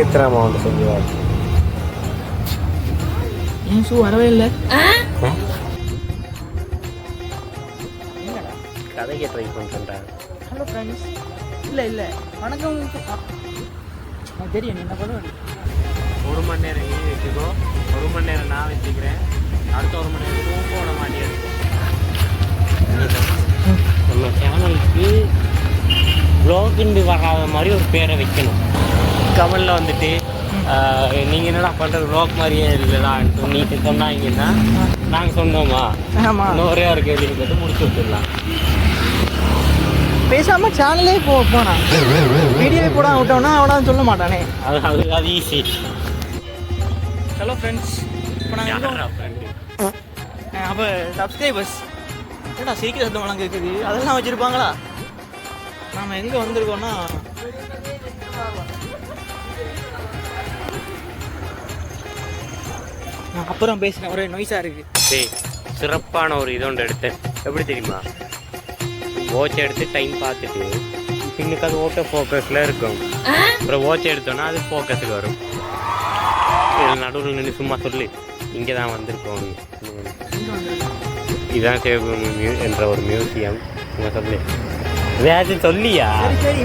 விசித்திரமாக ஒன்று சொல்லுவார். ஏன் ஷூ வரவே இல்லை? கதைக்கு ட்ரை பண்ணுறேன் ஹலோ ஃப்ரெண்ட்ஸ் இல்லை இல்லை. வணக்கம். தெரியும். நீ என்ன பண்ணுவேன் ஒரு மணி நேரம் நீ வச்சுக்கோ. ஒரு மணி நேரம் நான் வச்சுக்கிறேன். அடுத்த ஒரு மணி நேரம் விட மாட்டேன் நம்ம சேனலுக்கு ப்ளாகிண்டு வராத மாதிரி ஒரு பேரை வைக்கணும். கமலில் வந்துட்டு நீங்கள் என்னடா பண்ணுறது ப்ளாக் மாதிரியே இல்லைடான்ட்டு நீங்கள் சொன்னாங்கன்னா நாங்கள் சொன்னோமா? ஆமாம் ஒரே ஒரு கேள்வி கேட்டு முடிச்சு விட்டுடலாம். பேசாமல் சேனலே போ போனான் வீடியோவே போட விட்டோம்னா அவனா சொல்ல மாட்டானே. அது அது அது ஈஸி ஹலோ ஃப்ரெண்ட்ஸ் இப்போ நாங்கள் அப்போ சப்ஸ்கிரைபர்ஸ் என்னடா சீக்கிரம் சத்தம் வழங்க இருக்குது அதெல்லாம் வச்சுருப்பாங்களா? நாம் எங்கே வந்திருக்கோம்னா அப்புறம் பேசினேன் ஒரே நொய்ஸாக இருக்குது டேய் சிறப்பான ஒரு இதோண்டு எடுத்தேன். எப்படி தெரியுமா? வாட்ச் எடுத்து டைம் பார்த்துட்டு பின்னுக்கு அது ஓட்டோ ஃபோக்கஸில் இருக்கும். அப்புறம் வாட்ச் எடுத்தோன்னா அது ஃபோக்கஸுக்கு வரும். இதில் நடுவில் நின்று சும்மா சொல்லு. இங்கே தான் வந்திருக்கோம். இதுதான் மியூ என்ற ஒரு மியூசியம் சும்மா சொல்லு. ஏதாச்சும் சொல்லியா? சரி சரி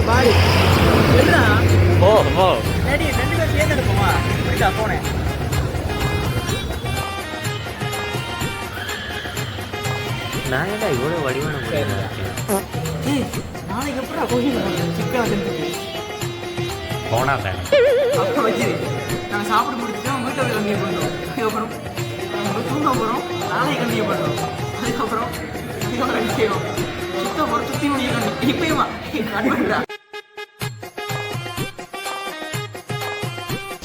ஓ ஓ டேடி ரெண்டு பேரும் சேர்ந்து எடுப்போமா? இருக்கா போனேன். நான் ஏடா இவ்வளோ வடிவான நாளைக்கு எப்படா கோயில் போனா சார். அப்புறம் வச்சு நாங்கள் சாப்பிட்டு முடிச்சுட்டு வீட்டை கண்டிப்பாக பண்ணுறோம் அதுக்கப்புறம் தூங்க போகிறோம் நாளைக்கு கண்டிப்பாக பண்ணுறோம் அதுக்கப்புறம் இதோட ரெண்டு செய்வோம். சுத்த போகிற சுற்றி முடியும் இப்பயுமா? கண்டுபிடிடா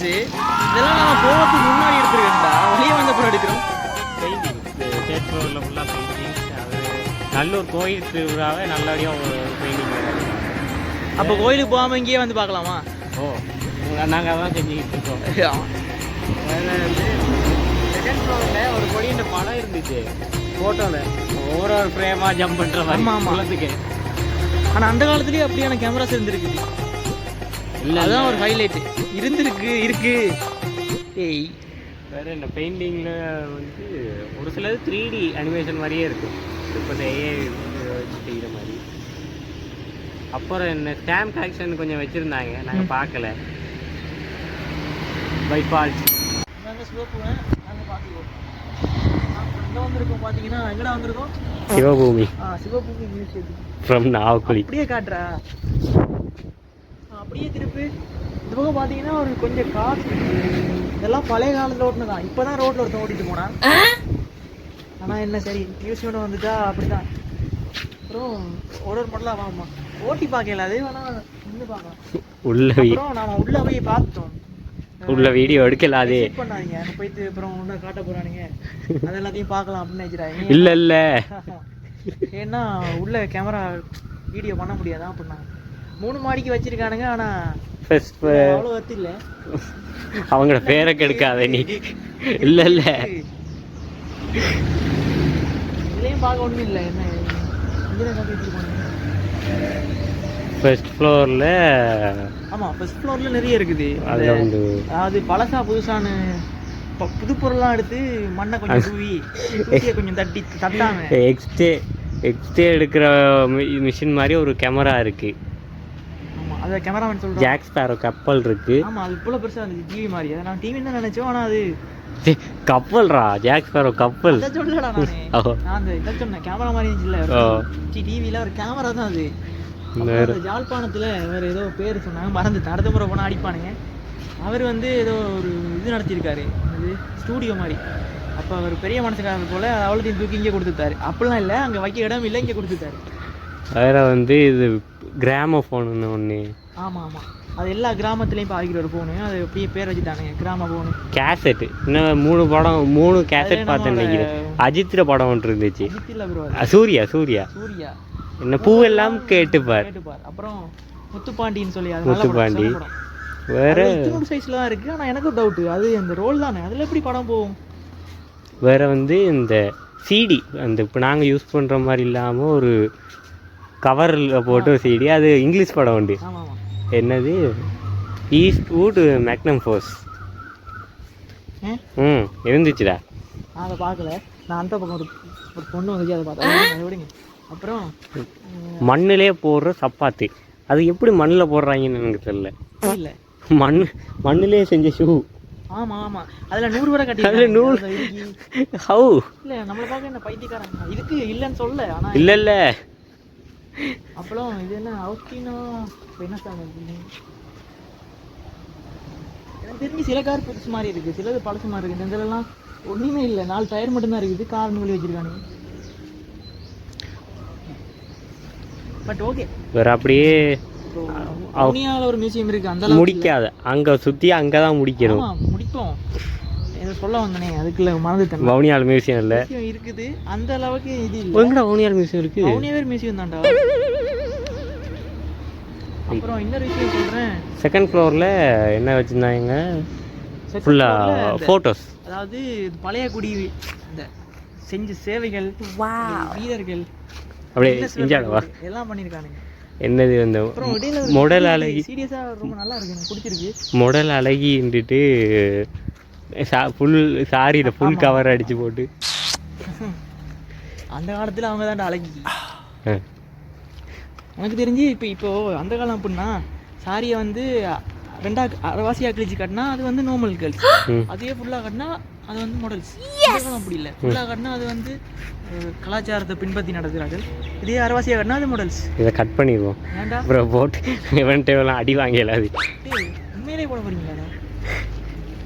இதெல்லாம் நம்ம போகிறதுக்கு முன்னாடி எடுத்துருக்கேன்டா. வெளியே வந்தப்புறம் எடுக்கிறோம். பெயிண்டிங் ஸ்டேட் ஃப்ளோரில் ஃபுல்லாக பெயிண்டிங் நல்ல ஒரு கோயில் திருவிழாவே நல்லபடியாக ஒரு பெயிண்டிங் அப்போ கோயிலுக்கு போகாமல் இங்கேயே வந்து பார்க்கலாமா? ஓ நாங்கள் அதான் செஞ்சுக்கிட்டு இருக்கோம். செகண்ட் ஃப்ளோரில் ஒரு கொடியின் படம் இருந்துச்சு. ஃபோட்டோவில் ஒரு ஒரு ஃப்ரேமாக ஜம்ப் பண்ணுற மாதிரி ஆமா, ஆமா. குளத்துக்கு ஆனால் அந்த காலத்துலேயே அப்படியான கேமராஸ் இருந்திருக்கு. இல்லை அதுதான் ஒரு ஹைலைட் இருந்திருக்கு இருக்கு. ஏய். வேறு என்ன பெயிண்டிங்கில் வந்து ஒரு சிலது த்ரீ டி அனிமேஷன் மாதிரியே இருக்கும் இப்போ இந்த ஏஐ வச்சு செய்கிற மாதிரி. அப்புறம் என்ன ஸ்டாம்ப் கலெக்ஷன் கொஞ்சம் வச்சுருந்தாங்க. நாங்கள் பார்க்கல பை ஃபால்ட் சிவபூமி. ஆ சிவபூமி ஃப்ரம் நாவக்குழி அப்படியே காட்டுறா. அப்படியே திருப்பி. இந்த பக்கம் பார்த்தீங்கன்னா ஒரு கொஞ்சம் காசு இதெல்லாம் பழைய காலத்தில் ஓட்டுனதான் இப்போ தான் ரோட்டில் ஒருத்தன் ஓட்டிட்டு போனான். ஆனால் என்ன சரி மியூசியம் வந்துட்டா அப்படிதான். அப்புறம் ஒரு ஒரு மாடலாக வாங்கம்மா ஓட்டி பார்க்கல அதே வேணா நின்று பார்க்கலாம். உள்ள நாம உள்ள போய் பார்த்தோம். உள்ள வீடியோ எடுக்கலாதே செக் பண்ணாதீங்க. அங்க போயிட்டு அப்புறம் ஒண்ணு காட்ட போறானுங்க. அது எல்லாத்தையும் பார்க்கலாம் அப்படின்னு நினைக்கிறாங்க. இல்ல இல்ல. ஏன்னா உள்ள கேமரா வீடியோ பண்ண முடியாதா அப்படின்னா மூணு மாடிக்கு வச்சிருக்கானுங்க ஆனா ஃபர்ஸ்ட் அவ்வளவு வத்து இல்ல. அவங்களோட பேரை கெடுக்காத நீ. இல்ல இல்ல. இதுலயும் பார்க்க ஒண்ணும் இல்ல என்ன ஃபர்ஸ்ட் ஃப்ளோர்ல ஆமா ஃபர்ஸ்ட் ஃப்ளோர்ல நிறைய இருக்குது. அதாவது பழசா புதுசான புது பொருள்லாம் எடுத்து மண்ணை கொஞ்சம் தூவி கொஞ்சம் தட்டி தட்டாம. எக்ஸ்டே எக்ஸ்டே எடுக்கிற மிஷின் மாதிரி ஒரு கேமரா இருக்கு. அதை கேமராமேன் சொல்றான் ஜாக் ஸ்பேரோ கப்பல் இருக்கு. ஆமா அது இவ்வளவு பெருசா இருந்துச்சு டிவி மாதிரி அதை நான் டிவி தான் நினைச்சோம் ஆனா அது கப்பல்ரா? ஜாக் ஸ்பேரோ கப்பல். அதை சொல்லலடா நானு. அந்த இதை சொன்னேன் கேமரா மாதிரி இருந்துச்சுல்ல ஓ. டிவியில ஒரு கேமரா தான் அது. அப்புறம் வேற. அந்த ஏதோ பேர் சொன்னாங்க மறந்துட்டேன். அடுத்த முறை போனா அடிப்பானுங்க. அவர் வந்து ஏதோ ஒரு இது நடத்தியிருக்காரு. அது ஸ்டூடியோ மாதிரி. அப்போ அவர் பெரிய மனசுக்காரர் போல அவ்வளோத்தையும் தூக்கி இங்கே கொடுத்துட்டாரு. அப்படிலாம் இல்லை அங்கே வைக்க இடம் இல்லை இங்கே கொடுத்துட்டாரு. வேற வந்து இது கிராம ஃபோனுன்னு ஒன்று ஆமா ஆமா அது எல்லா கிராமத்துலேயும் பாதிக்கிற ஒரு ஃபோனு அது அப்படியே பேர் வச்சுட்டானுங்க கிராம ஃபோனு கேசட் இன்னும் மூணு படம் மூணு கேசட் பார்த்தேன் நினைக்கிறேன். அஜித்ர படம் ஒன்று இருந்துச்சு. சூர்யா சூர்யா. சூர்யா. என்ன பூவெல்லாம் கேட்டுப்பார். கேட்டுப்பார். அப்புறம் முத்துப்பாண்டின்னு சொல்லி முத்துப்பாண்டி. வேற சைஸ்ல தான் இருக்கு. ஆனா எனக்கு டவுட் அது அந்த ரோல் தானே? அதுல எப்படி படம் போகும்? வேற வந்து இந்த சிடி அந்த இப்போ நாங்கள் யூஸ் பண்ணுற மாதிரி இல்லாமல் ஒரு கவரில் போட்டு சிடி அது இங்கிலீஷ் படம் உண்டு. என்னது? ஈஸ்ட் மேக்னம் ஃபோர்ஸ் ம் இருந்துச்சுடா. நான் அதை பார்க்கல. நான் அந்த பக்கம் ஒரு ஒரு பொண்ணு வந்துச்சு அதை பார்த்தேன் விடுங்க. அப்புறம் மண்ணிலே போடுற சப்பாத்தி. அது எப்படி மண்ணில் போடுறாங்கன்னு எனக்கு தெரியல. இல்லை மண் மண்ணிலே செஞ்ச ஷூ. ஆமா ஆமா. அதுல நூறு வரை கட்டி அதுல நூறு- ஹவு. இல்ல நம்மள பார்க்க என்ன பைத்தியக்காரங்க இதுக்கு இல்லைன்னு சொல்ல ஆனா இல்லை இல்லை. அப்புறம் இது என்ன அவுட்டினோ என்ன சாங் எனக்கு தெரிஞ்சு சில கார் புதுசு மாதிரி இருக்கு. சிலது பழசு மாதிரி இருக்கு. இந்த இதெல்லாம் ஒண்ணுமே இல்லை. நாலு டயர் மட்டும்தான் இருக்குது. கார் நூலி வச்சிருக்கானுங்க. பட் ஓகே வேற அப்படியே ஒரு மியூசியம் இருக்கு. அந்த. முடிக்காத. அங்கே சுற்றி அங்கே தான் முடிக்கணும் சொல்ல வந்தனே அதுக்குள்ள மறந்துட்டேன். வவுனியால் மியூசியம் இல்லை. மியூசியம் இருக்குது. அந்த அளவுக்கு இது இல்லை. எங்கடா வவுனியால் மியூசியம் இருக்கு? மௌனியவேர் மியூசியம் தான்டா. அப்புறம் இன்னொரு விஷயம் சொல்றேன். செகண்ட் ஃப்ளோரில் என்ன வச்சுருந்தாங்க? இந்த- ஃபோட்டோஸ் அதாவது பழைய குடி இந்த செஞ்ச சேவைகள் வீரர்கள் அப்படியே பேர் எல்லாம் பண்ணிருக்கானுங்க. என்னது அந்த மொடல் அழகி சீரியஸா ரொம்ப நல்லா இருக்கு எனக்கு பிடிச்சிருக்கு. மொடல் அழகின்ட்டு ஃபுல் சாரியில் ஃபுல் கவர் அடிச்சு போட்டு. அந்த காலத்துல அவங்க தான்டா அழகி. எனக்கு தெரிஞ்சு இப்போ இப்போ அந்த காலம் அப்படின்னா சாரியை வந்து ரெண்டா அரைவாசியா கிழிச்சு கட்டினா அது வந்து நார்மல் கேர்ள்ஸ். அதே ஃபுல்லாக கட்டினா அது வந்து மாடல்ஸ் காலம் அப்படி இல்லை. ஃபுல்லாக கட்டினா அது வந்து கலாச்சாரத்தை பின்பற்றி நடக்கிறார்கள். இதே அரைவாசியா கட்டினா அது மாடல்ஸ் இதை கட் பண்ணிடுவோம் ஏன்டா? அப்புறம் போட்டு இவன்ட்டெல்லாம் அடி வாங்கலாது டேய், உண்மையிலே போட போறீங்களாடா?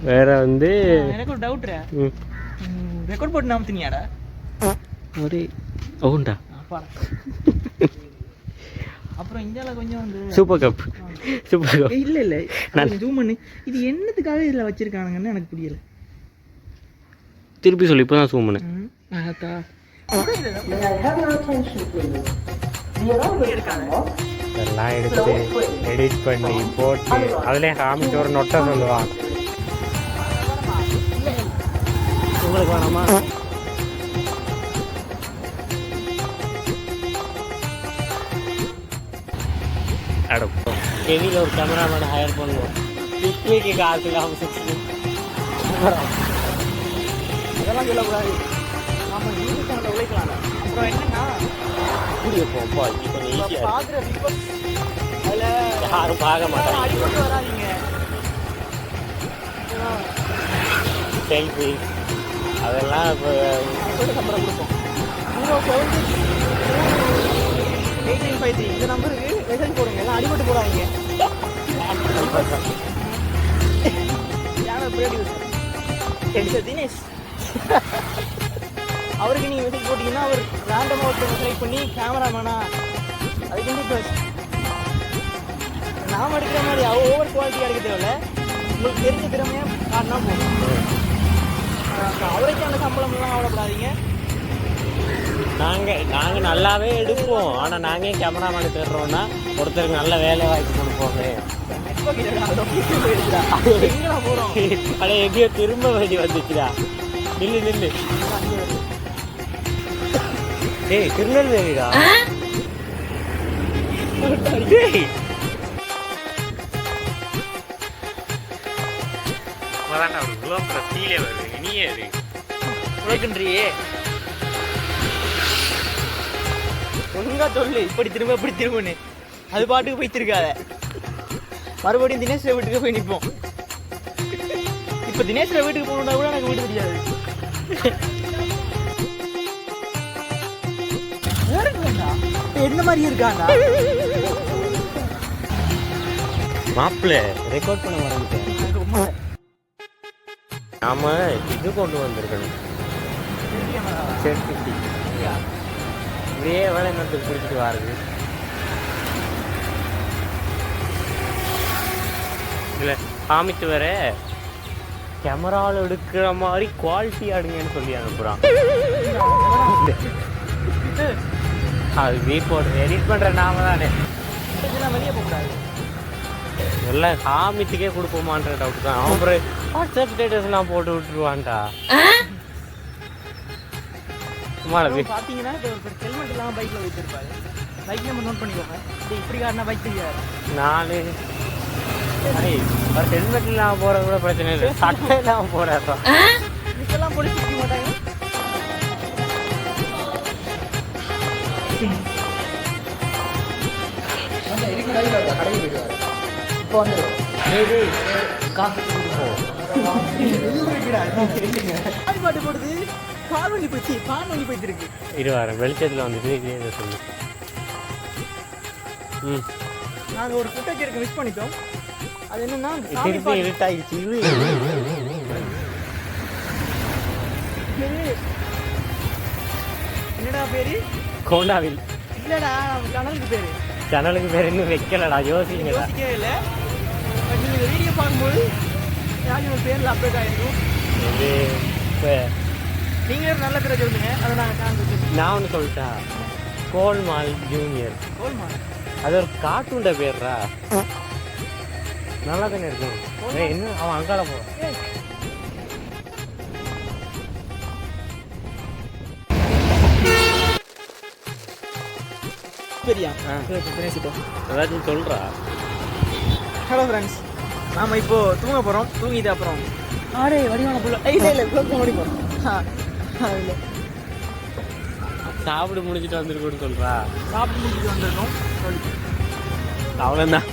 வேற வந்து எனக்கு ஒரு டவுட்ரா ம், ரெக்கார்ட் போட்டு நாமத்தினியாடா ஒரு ஓண்டா அப்பா அப்புறம் இந்தியாவில் கொஞ்சம் வந்து சூப்பர் கப் சூப்பர் கப் இல்ல இல்ல. ஜூம் பண்ணு. இது என்னத்துக்காக இதுல வச்சிருக்கானுங்கன்னு எனக்கு புரியல. திருப்பி சொல்லி இப்போ தான் சூம் பண்ணேன் ம், ஆத்தா. இதெல்லாம் எடுத்து எடிட் பண்ணி போட்டு அதுலேயே காமிச்சு ஒரு நொட்டை சொல்லுவான். உங்களுக்கு வேணாமா? அடப்போ வெளியில் ஒரு கேமராமேனை ஹையர் பண்ணுவோம். பிக்னிக்கு காசு இல்லாமல் சுற்றி அதெல்லாம் சொல்லக்கூடாது. நாம நியூஸ் சேனல்ல உழைக்கலாம் அப்புறம் என்னன்னா போப்பா ஈஸியாக விபத்து அதுல யாரும் பார்க்க மாட்டாங்க. அடிபட்டு வராதீங்க. செல்ஃபி அதெல்லாம் இப்போ சொல்லிட்டு சம்பளம் கொடுப்போம் எயிட் நைன் ஃபைவ் த்ரீ இந்த நம்பருக்கு மெசேஜ் போடுங்க எல்லாம் அடிபட்டு போடாதீங்க யாரோ ப்ரொடியூசர் தினேஷ் அவருக்கு நீங்கள் மெசேஜ் போட்டிங்கன்னா அவர் ரேண்டமாக ஒருத்தர் செலக்ட் பண்ணி கேமராமேனா அதுக்கு வந்து இப்போ நாம் எடுக்கிற மாதிரி ஓவர் குவாலிட்டியாக எடுக்க தேவையில்ல உங்களுக்கு தெரிஞ்ச திறமையாக காட்டினா போதும் அவருக்கான சம்பளம்லாம் அவ்வளோப்படாதீங்க நாங்கள் நாங்கள் நல்லாவே எடுப்போம். ஆனால் நாங்கள் ஏன் கேமராமேன் தேடுறோம்னா ஒருத்தருக்கு நல்ல வேலை வாய்ப்பு கொடுப்போமே. அட எங்கேயோ திரும்ப வேண்டி வந்துச்சுடா. நில்லு நில்லு. டேய் திருநெல்வேலிடா? டேய். அதான்டா ஒரு குலோப்பில் ஃபீலே வருது. அது உழைக்கின்றியே. ஒழுங்கா சொல்லு இப்படி திரும்ப இப்படி திரும்புன்னு. அது பாட்டுக்கு போய் திருக்காத மறுபடியும் தினேஷ் வீட்டுக்கு போய் நிற்போம் இப்போ தினேஷ் வீட்டுக்கு போகணுன்னா கூட எனக்கு வீடு தெரியாது? என்ன மாதிரி இருக்காண்டா மாப்பிள்ள ரெக்கார்ட் பண்ண நாம இது கொண்டு வந்திருக்கணும். செல்ஃபி இப்படியே வேலை நேரத்துக்கு பிடிச்சிட்டு வாருது. இல்லை காமிச்சு வர. கேமராவில் எடுக்கிற மாதிரி குவாலிட்டி அடுங்கன்னு சொல்லி அனுப்புகிறான் அது வீப்போட எடிட் பண்ணுற நாம தானே. வெளியே போகக்கூடாது. எல்லாம் காமிச்சுக்கே கொடுப்போமான்ற டவுட் தான். அப்புறம் வாட்ஸ்அப் ஸ்டேட்டஸ்லாம் போட்டு விட்டுருவான்டா. இப்போ ஒருத்தர் ஹெல்மெட் இல்லாமல் பைக்கில் வைத்திருப்பாரு. பைக் நம்ம நோட் பண்ணிக்கோங்க. இப்படி காட்டினா பைக் தெரியாது. நாலு. ஒரு ஹெல்மெட் இல்லாமல் போகிறது கூட பிரச்சனை இல்லை. சட்டை இல்லாமல் போகிறப்ப மாட்டாங்க. இப்போ வந்துடும் காசு பாட்டு போடுது கால் வலி போச்சு கால் வலி போயிட்டு இருக்கு இரு வரேன் வெளிச்சத்தில் வந்துட்டு இதே இதை சொல்லு. ம். நாங்கள் ஒரு ஃபுட்டேஜ் எடுக்க மிஸ் பண்ணிட்டோம். அது என்னன்னா திருப்பி இருட்டாயிடுச்சு இரு பேரு என்னடா பேரு? கோண்டாவில். இல்லடா கனலுக்கு பேரு. சேனலுக்கு பேர் இன்னும் வைக்கலடா யோசிங்கடா யோசிக்கவே இல்லை. பட் நீங்கள் வீடியோ பார்க்கும்போது யாரும் பேரில் அப்டேட் ஆகிருக்கும் இது இப்போ நீங்களே ஒரு நல்ல பேரை சொல்லுங்க. அதை நாங்கள் காண்பிச்சு நான் ஒன்று சொல்லிட்டா? கோல்மால் ஜூனியர். கோல்மா அது ஒரு கார்ட்டூன்ட பேர்ரா? நல்லா தானே இருக்கும் என்ன? அவன் அங்கால போகிறான் சரியா ஆ. பேசிட்டோம் ஏதாச்சும் சொல்கிறா ஹலோ ஃப்ரெண்ட்ஸ் நாம இப்போ தூங்க போகிறோம் தூங்கிட்டு அப்புறம். ஆடே வடிவான புள்ள. இல்லை இல்லை இப்போ தூங்க போகிறோம் இல்லை. சாப்பிடு முடிஞ்சிட்டு வந்துருக்குன்னு சொல்கிறா சாப்பிட்டு முடிச்சுட்டு வந்திருக்கோம். சொல்லி அவ்வளோதான்